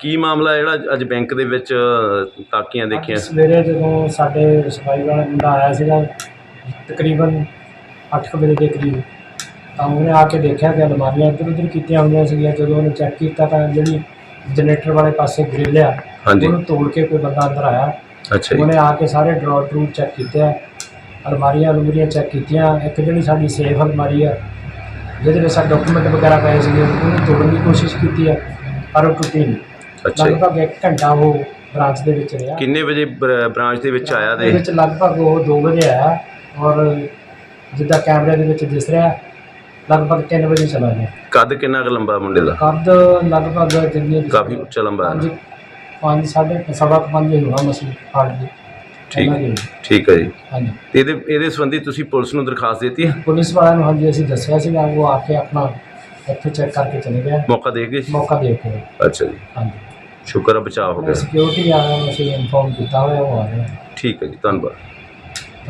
ਕੀ ਮਾਮਲਾ ਜਿਹੜਾ ਅੱਜ ਬੈਂਕ ਦੇ ਵਿੱਚ ਤਾਕੀਆਂ ਦੇਖੀਆਂ? ਅੱਜ ਸਵੇਰੇ ਜਦੋਂ ਸਾਡੇ ਸਫ਼ਾਈ ਵਾਲਾ ਮੁੰਡਾ ਆਇਆ ਸੀਗਾ ਤਕਰੀਬਨ 8 ਵਜੇ ਦੇ ਕਰੀਬ ਤਾਂ ਉਹਨੇ ਆ ਕੇ ਦੇਖਿਆ ਕਿ ਅਲਮਾਰੀਆਂ ਇੱਧਰ ਉੱਧਰ ਕੀਤੀਆਂ ਹੋਈਆਂ ਸੀਗੀਆਂ। ਜਦੋਂ ਉਹਨੇ ਚੈੱਕ ਕੀਤਾ ਤਾਂ ਜਿਹੜੀ ਜਨਰੇਟਰ ਵਾਲੇ ਪਾਸੇ ਗ੍ਰਿਲ ਆ ਹਾਂਜੀ। ਉਹਨੂੰ ਤੋੜ ਕੇ ਕੋਈ ਬੰਦਾ ਅੰਦਰ ਆਇਆ। ਅੱਛਾ ਜੀ। ਉਹਨੇ ਆ ਕੇ ਸਾਰੇ ਡਰਾਅਰ ਡਰੂ ਚੈੱਕ ਕੀਤੇ ਆ। ਅਲਮਾਰੀਆਂ ਅਲਮੂਰੀਆਂ ਚੈੱਕ ਕੀਤੀਆਂ। ਇੱਕ ਜਿਹੜੀ ਸਾਡੀ ਸੇਫ ਅਲਮਾਰੀ ਆ ਜਿਹਦੇ ਵਿੱਚ ਸਾਡੇ ਡਾਕੂਮੈਂਟ ਵਗੈਰਾ ਪਏ ਸੀਗੇ ਉਹਨੂੰ ਤੋੜਨ ਦੀ ਕੋਸ਼ਿਸ਼ ਕੀਤੀ ਆ। ਪਰ ਉਹ ਟੁੱਟੀ ਨਹੀਂ ਅੱਛਾ। ਜੀ ਲਗਭਗ ਇੱਕ ਘੰਟਾ ਉਹ ਬ੍ਰਾਂਚ ਦੇ ਵਿੱਚ ਰਿਹਾ। ਕਿੰਨੇ ਵਜੇ ਬ੍ਰਾਂਚ ਦੇ ਵਿੱਚ ਆਇਆ ਤੇ? ਵਿੱਚ ਲਗਭਗ ਉਹ 2 ਵਜੇ ਆਇਆ ਔਰ ਜਿੱਦਾਂ ਕੈਮਰੇ ਦੇ ਵਿੱਚ ਦਿਸ ਰਿਹਾ ਲਗਭਗ 3 ਵਜੇ ਚਲਾ ਗਿਆ। ਕੱਦ ਕਿੰਨਾ ਕੁ ਲੰਬਾ ਮੁੰਡੇ ਦਾ? ਕੱਦ ਲਗਭਗ ਜਿੰਨੀ ਕਾਫੀ ਉੱਚਾ ਲੰਬਾ ਹੈ। ਪੰਜ ਸਾਢੇ ਸਵਾ ਕੁ ਪੰਜ ਹੀ ਹੋਣਾ ਮਸਲ ਹਾਰਡ ਦੀ। ਠੀਕ ਹੀ। ਠੀਕ ਹੈ ਜੀ। ਹਾਂਜੀ। ਤੇ ਇਹਦੇ ਇਹਦੇ ਸੰਬੰਧੀ ਤੁਸੀਂ ਪੁਲਿਸ ਨੂੰ ਦਰਖਾਸਤ ਦਿੱਤੀ ਹੈ? ਪੁਲਿਸ ਵਾਲਿਆਂ ਨੂੰ ਹਾਂਜੀ ਅਸੀਂ ਦੱਸਿਆ ਸੀਗਾ ਉਹ ਆ ਕੇ ਆਪਣਾ ਇੱਥੇ ਚੈੱਕ ਕਰਕੇ ਚਲੇ ਗਏ ਮੌਕਾ ਦੇ ਗਏ ਮੌਕਾ ਦੇ ਕੇ। ਅੱਛਾ ਜੀ। ਹਾਂਜੀ। ਸ਼ੁਕਰ ਬਚਾਅ ਹੋ ਗਿਆ। ਸਿਕਿਉਰਿਟੀ ਵਾਲਿਆਂ ਨੂੰ ਅਸੀਂ ਇਨਫੋਰਮ ਕੀਤਾ ਹੋਇਆ ਉਹ ਆ ਰਹੇ ਆ। ਠੀਕ ਹੈ ਜੀ ਧੰਨਵਾਦ।